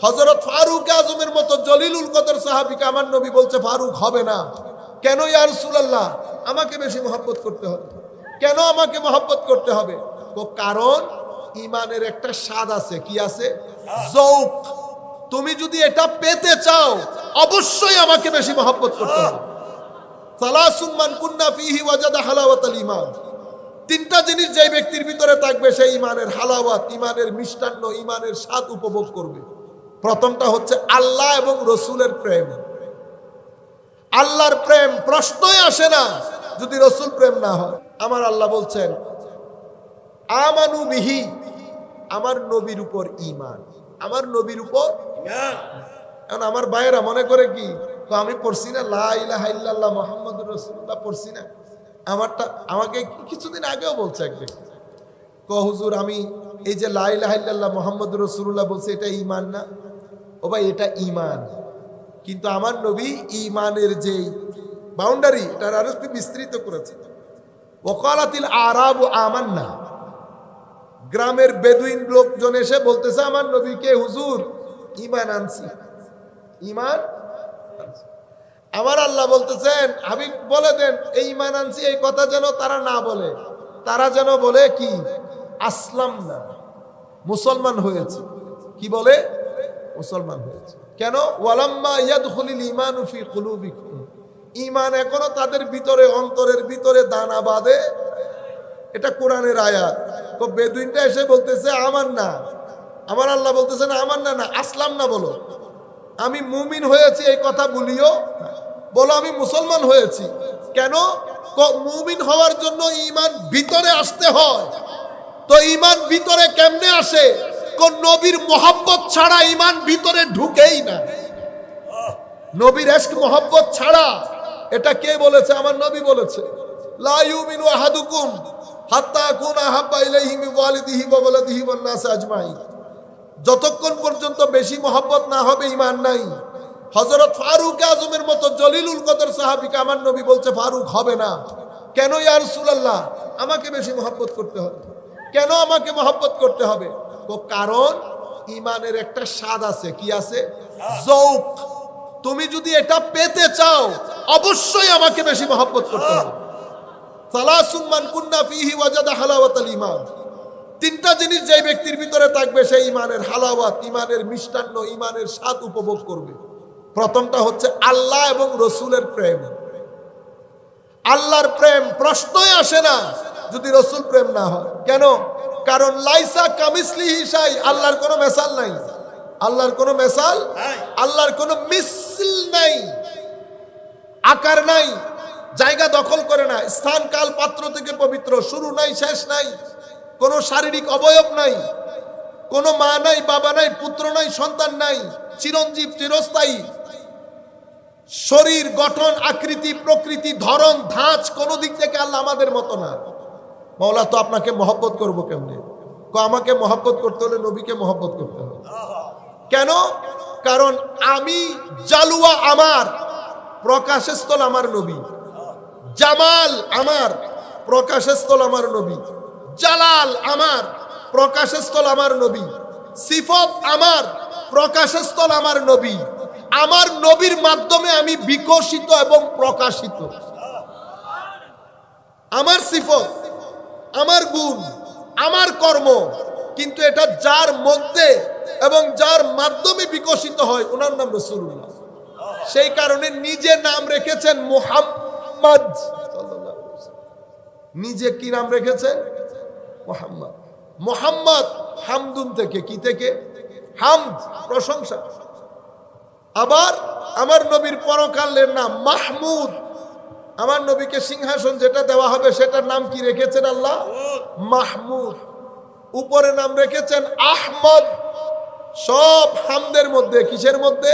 হজরত ফারুক আজমের মতো জলিলুল কদর সাহাবিকে আমার নবী বলছে, ফারুক, হবে না। কেন ইয়ার সুলাল্লাহ আমাকে বেশি মহব্বত করতে হবে। কেন আমাকে মহব্বত করতে হবে? তো কারণ ইমানের একটা স্বাদ আছে। কি আছে? জৌক তুমি যদি এটা পেতে চাও, অবশ্যই আমাকে বেশি মহব্বত করতে হবে। সালাসুন মান কুন্না ফিহি ওয়াজাদা হালাওয়াতাল ঈমান। তিনটা জিনিস যে ব্যক্তির ভিতরে থাকবে সেই ইমানের হালাওয়াত ইমানের মিষ্টান্ন ইমানের স্বাদ উপভোগ করবে। প্রথমটা হচ্ছে আল্লাহ এবং রসুলের প্রেম। আল্লাহর প্রেম প্রশ্নই আসে না যদি রসুল প্রেম না হয়। আমার আল্লাহ বলছেন, আমানু বিহি, আমার নবীর উপর ইমান আমার নবীর উপর এখন আমার ভাইয়েরা মনে করে কি, তো আমি পড়ছি না, লা ইলাহা ইল্লাল্লাহ মুহাম্মাদুর পড়ছি না। আমারটা, আমাকে কিছুদিন আগেও বলছে এক ব্যক্তি ক হুজুর, আমি এই যে লা ইলাহা ইল্লাল্লাহ মুহাম্মাদুর রাসূলুল্লাহ বলছে, এটা ঈমান না? ও ভাই, এটা ইমান কিন্তু আমার নবী ইমানের যে বাউন্ডারি এটার আরও একটু বিস্তৃত করেছে। ওকালাতিল আরাবু আমান্না। গ্রামের বেদুইন লোকজন এসে বলতেছে, আমার নবীকে হুজুর ইমান আনছি। ইমান আমার আল্লাহ বলতেছেন, আমি বলে দেন, এই ইমান আনছি, এই কথা যেন তারা না বলে। তারা যেন বলে কি? আসলাম না মুসলমান হয়েছে। কি বলে? মুসলমান হয়েছে। কেন? ওয়ালাম্মা ইয়াদখুলিল ঈমানু ফি কুলুবিকুম। ঈমান এখনও তাদের ভিতরে, অন্তরের ভিতরে দানা বাঁধে। এটা কোরআনের আয়াত। তো বেদুইনটা এসে বলতেছে, আমার না। আমার আল্লাহ বলতেছে, না, আমার না না, আসলাম না বলো। আমি মুমিন হয়েছি, এই কথা বলিও বলো, আমি মুসলমান হয়েছি। কেন? মুমিন হওয়ার জন্য ইমান ভিতরে আসতে হয়। তো ইমান ভিতরে কেমনে আসে? নবীর মোহাব্বত ছাড়া ইমান ভিতরে ঢুকেই না। নবীর মোহাব্বত ছাড়া এটা কে বলেছে? আমার নবী বলেছে আহাদুকুম হাত্তা ইলাইহি ওয়ালিদিহি ওয়া ওয়ালাদিহি ওয়ান নাস যতক্ষণ পর্যন্ত বেশি মহব্বত না হবে ইমান নাই। হজরত ফারুক আজমের মতো জলিলুল কদর সাহাবিকে আমার নবী বলছে, ফারুক, হবে না। কেন ইয়ার সুলাল্লাহ আমাকে বেশি মহব্বত করতে হবে। কেন আমাকে মহব্বত করতে হবে? কারণ ইমানের একটা স্বাদ আছে। কি আছে? জৌক তুমি যদি এটা পেতে চাও, অবশ্যই আমাকে বেশি মহব্বত করতে হবে। তিনটা জিনিস যে ব্যক্তির ভিতরে থাকবে, সেই ইমানের হালাওয়াত ইমানের মিষ্টান্ন ইমানের স্বাদ উপভোগ করবে। প্রথমটা হচ্ছে আল্লাহ এবং রসুলের প্রেম। আল্লাহর প্রেম প্রশ্নই আসে না যদি রসুল প্রেম না হয়। কেন? কারণ লাইসা কামিসলি হিসাই আল্লাহর কোনো মেসাল নাই। আল্লাহর কোনো মেসাল আল্লাহর কোনো মিসল নাই। আকার নাই। জায়গা দখল করে না। স্থান কাল পাত্র থেকে পবিত্র। শুরু নাই শেষ নাই। কোনো শারীরিক অবয়ব নাই। কোনো মা নাই বাবা নাই পুত্র নাই সন্তান নাই। চিরঞ্জীব চিরস্থায়ী। শরীর গঠন আকৃতি প্রকৃতি ধরন ধাঁচ কোন দিক থেকে আল্লাহ আমাদের মতো না। মৌলা তো আপনাকে মহব্বত করব কেমনে? আমাকে মহব্বত করতে হলে নবীকে মহব্বত করতে হবে। কেন? কারণ আমি জালুয়া আমার, প্রকাশস্থল আমার নবী। জামাল আমার, প্রকাশস্থল আমার নবী। জালাল আমার, প্রকাশস্থল আমার নবী। সিফত আমার, প্রকাশস্থল আমার নবী। আমার নবীর মাধ্যমে আমি বিকশিত এবং প্রকাশিত। আমার সিফত। আমার গুণ, আমার কর্ম, কিন্তু এটা যার মধ্যে এবং যার মাধ্যমে বিকশিত হয়, ওনার নাম রসুল্লাহ সেই কারণে নিজে নাম রেখেছেন মোহাম্মদ নিজে কি নাম রেখেছেন? মোহাম্মদ। মোহাম্মদ হামদুন থেকে কি থেকে? হামদ, প্রশংসা। আবার আমার নবীর পরকালের নাম মাহমুদ। আমার নবীকে সিংহাসন যেটা দেওয়া হবে সেটার নাম কি রেখেছেন আল্লাহ? মাহমুদ। উপরে নাম রেখেছেন আহমদ। সব হামদের মধ্যে, কিসের মধ্যে?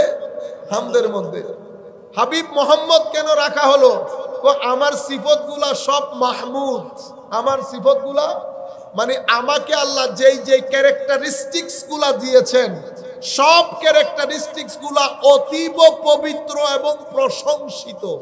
হামদের মধ্যে। হাবিব মোহাম্মদ কেন রাখা হলো? আমার সিফতগুলা সব মাহমুদ। আমার সিফতগুলা? মানে আমাকে আল্লাহ যেই যেই ক্যারেক্টারিস্টিক্সগুলা দিয়েছেন, সব ক্যারেক্টারিস্টিক্সগুলা অতীব পবিত্র এবং প্রশংসিত।